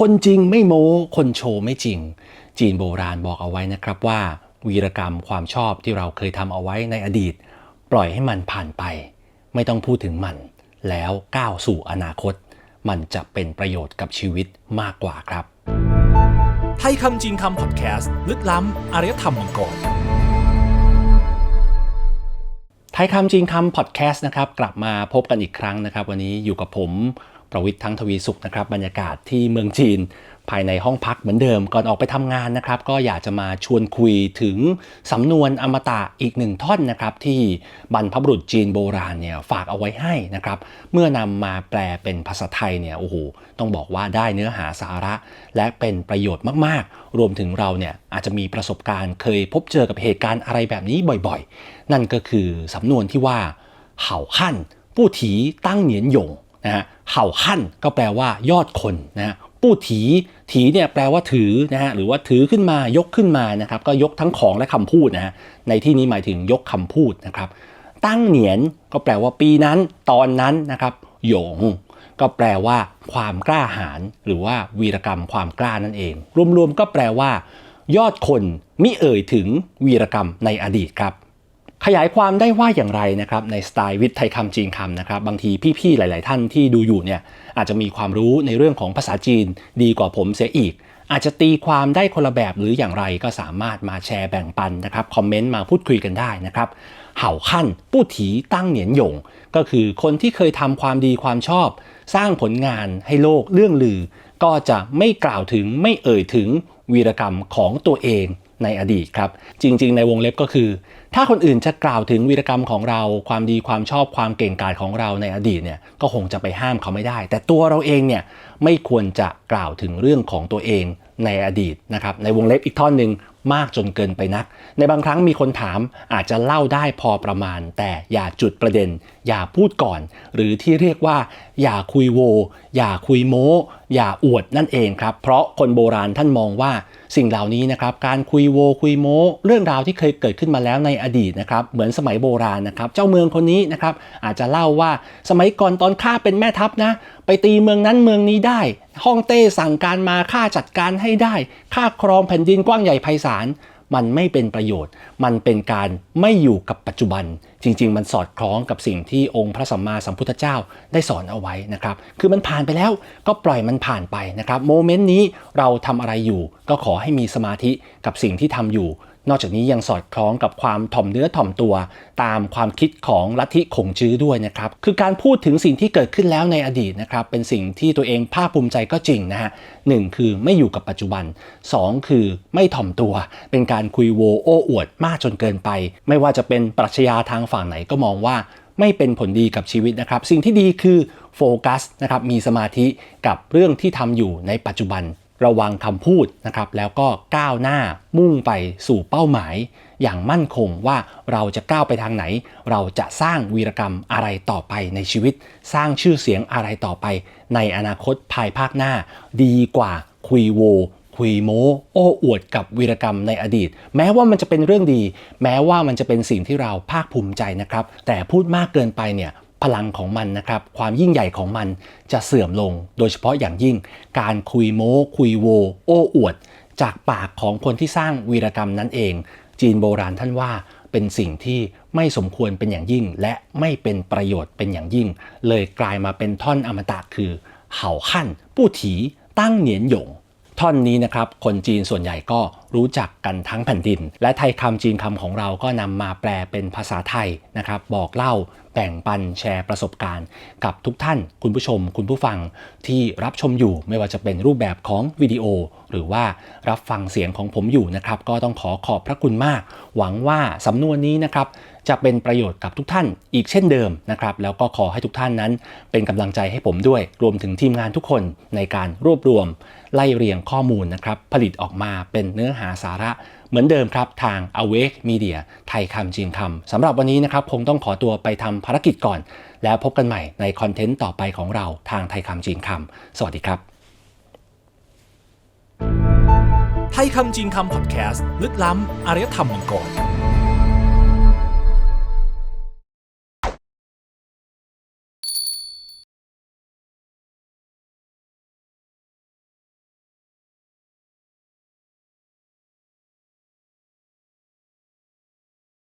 คนจริงไม่โม้ คนโชว์ไม่จริง จีนโบราณบอกเอาไว้นะครับว่า วีรกรรมความชอบที่เราเคยทำเอาไว้ในอดีต ปล่อยให้มันผ่านไป ไม่ต้องพูดถึงมัน แล้วก้าวสู่อนาคต มันจะเป็นประโยชน์กับชีวิตมากกว่าครับ ไทยคำจริงคำพอดแคสต์ลึกล้ำอารยธรรมมังกรไทยคำจริงคำพอดแคสต์นะครับกลับมาพบกันอีกครั้งนะครับ วันนี้อยู่กับผม ประวิทย์ทั้งทวีสุขนะครับบรรยากาศที่เมืองจีน ภายในห้องพักเหมือนเดิมก่อนออกไปทำงานนะครับ ก็อยากจะมาชวนคุยถึงสำนวนอมตะอีกหนึ่งท่อนนะครับที่บรรพบุรุษจีนโบราณเนี่ยฝากเอาไว้ให้นะครับ เมื่อนำมาแปลเป็นภาษาไทยเนี่ยโอ้โหต้องบอกว่าได้เนื้อหาสาระและเป็นประโยชน์มากๆ รวมถึงเราเนี่ยอาจจะมีประสบการณ์เคยพบเจอกับเหตุการณ์อะไรแบบนี้บ่อยๆ นั่นก็คือสำนวนที่ว่าเห่าขั้นผู้ถีตั้งเหนียนหยง นะฮะเห่าขั้นก็แปลว่ายอดคนนะฮะผู้ถีถีเนี่ยแปลว่าถือนะฮะหรือว่าถือขึ้นมายกขึ้นมานะครับก็ยกทั้งของและคำพูดนะฮะในที่นี้หมายถึงยกคำพูดนะครับ ตั้งเหนียนก็แปลว่าปีนั้น ตอนนั้นนะครับหยง ก็แปลว่า ความกล้าหาญหรือว่าวีรกรรมความกล้านั่นเอง รวมๆก็แปลว่า ยอดคนมิเอ่ยถึงวีรกรรมในอดีตครับ ขยายความได้ว่าอย่างไรนะครับในสไตล์วิทย์ไทยคำจีนคำนะครับบางทีพี่ๆหลาย ๆ ท่านที่ดูอยู่เนี่ยอาจจะมีความรู้ในเรื่องของภาษาจีนดีกว่าผมเสียอีก อาจจะตีความได้คนละแบบหรืออย่างไรก็สามารถมาแชร์แบ่งปันนะครับคอมเมนต์มาพูดคุยกันได้นะครับเห่าขั้นปู้ถีตั้งเหนียนหยง ก็คือคนที่เคยทำความดีความชอบ สร้างผลงานให้โลกเรื่องลือ ก็จะไม่กล่าวถึงไม่เอ่ยถึงวีรกรรมของตัวเองในอดีตครับ จริง ๆ ในวงเล็บก็คือ ถ้าคนอื่นจะกล่าวถึงวีรกรรมของเราความดีความชอบความเก่งกาจของเราในอดีตเนี่ยก็คงจะไปห้ามเขาไม่ได้ แต่ตัวเราเองเนี่ยไม่ควรจะกล่าวถึงเรื่องของตัวเองในอดีตนะครับในวงเล็บอีกท่อนหนึ่งมากจนเกินไปนัก ในบางครั้งมีคนถามอาจจะเล่าได้พอประมาณ แต่อย่าจุดประเด็น อย่าพูดก่อน หรือที่เรียกว่า อย่าคุยโว อย่าคุยโม้ อย่าอวดนั่นเองครับ เพราะคนโบราณท่านมองว่า สิ่งเหล่านี้นะครับการคุยโวคุยโม้เรื่องราวที่เคยเกิดขึ้นมาแล้วในอดีตนะครับเหมือนสมัยโบราณนะครับเจ้าเมืองคนนี้นะครับอาจจะเล่าว่าสมัยก่อนตอนข้าเป็นแม่ทัพนะ ไปตีเมืองนั้นเมืองนี้ได้ฮ่องเต้สั่งการมาข้าจัดการให้ได้ข้าครองแผ่นดินกว้างใหญ่ไพศาล มันไม่เป็นประโยชน์ มันเป็นการไม่อยู่กับปัจจุบัน จริง ๆ มันสอดคล้องกับสิ่งที่องค์พระสัมมาสัมพุทธเจ้าได้สอนเอาไว้นะครับ คือมันผ่านไปแล้วก็ปล่อยมันผ่านไปนะครับ โมเมนต์นี้เราทำอะไรอยู่ ก็ขอให้มีสมาธิกับสิ่งที่ทำอยู่ นอกจากนี้ยังสอดคล้องกับความถ่อมเนื้อถ่อมตัว ตามความคิดของลัทธิขงจื้อด้วยนะครับ คือการพูดถึงสิ่งที่เกิดขึ้นแล้วในอดีตนะครับ เป็นสิ่งที่ตัวเองภาคภูมิใจก็จริงนะฮะหนึ่งคือไม่อยู่กับปัจจุบัน 2 คือไม่ถ่อมตัว เป็นการคุยโวโอ้อวดมากจนเกินไป ไม่ว่าจะเป็นปรัชญาทางฝั่งไหนก็มองว่าไม่เป็นผลดีกับชีวิตนะครับ สิ่งที่ดีคือโฟกัสนะครับ มีสมาธิกับเรื่องที่ทำอยู่ในปัจจุบัน ระวังคำพูดนะครับ แล้วก็ก้าวหน้ามุ่งไปสู่เป้าหมาย อย่างมั่นคงว่าเราจะก้าวไปทางไหน เราจะสร้างวีรกรรมอะไรต่อไปในชีวิต สร้างชื่อเสียงอะไรต่อไป ในอนาคตภายภาคหน้า ดีกว่าคุยโวคุยโม้โอ้อวดกับวีรกรรมในอดีต แม้ว่ามันจะเป็นเรื่องดี แม้ว่ามันจะเป็นสิ่งที่เราภาคภูมิใจนะครับ แต่พูดมากเกินไปเนี่ย พลังของมันนะครับ ความยิ่งใหญ่ของมันจะเสื่อมลง โดยเฉพาะอย่างยิ่ง การคุยโม้คุยโว โอ้อวด จากปากของคนที่สร้างวีรกรรมนั้นเอง จีนโบราณท่านว่าเป็นสิ่งที่ไม่สมควรเป็นอย่างยิ่ง และไม่เป็นประโยชน์เป็นอย่างยิ่ง เลยกลายมาเป็นท่อนอมตะคือ เห่าขั้น ผู้ถี ตั้งเหนียนหยง ท่อนนี้นะครับคนจีนส่วนใหญ่ก็รู้จักกันทั้งแผ่นดิน และไทยคำจีนคำของเราก็นำมาแปลเป็นภาษาไทยนะครับ บอกเล่าแบ่งปันแชร์ประสบการณ์ กับทุกท่านคุณผู้ชม คุณผู้ฟังที่รับชมอยู่ไม่ว่าจะเป็นรูปแบบของวิดีโอ หรือว่ารับฟังเสียงของผมอยู่นะครับ ก็ต้องขอขอบพระคุณมาก หวังว่าสำนวนนี้นะครับ จะเป็นประโยชน์กับทุกท่านอีกเช่นเดิมนะครับแล้วก็ขอให้ทุกท่านนั้น เป็นกำลังใจให้ผมด้วย รวมถึงทีมงานทุกคนในการรวบรวม ไล่เรียงข้อมูลนะครับผลิตออกมาเป็นเนื้อหาสาระเหมือนเดิมครับ ทาง Awake Media ไทยคำจีนคำสำหรับวันนี้นะครับคงต้องขอตัวไปทำภารกิจก่อน แล้วพบกันใหม่ในคอนเทนต์ต่อไปของเราทางไทยคำจีนคำสวัสดีครับไทยคำจริงคำพอดแคสต์ลึกล้ำอารยธรรมมังกร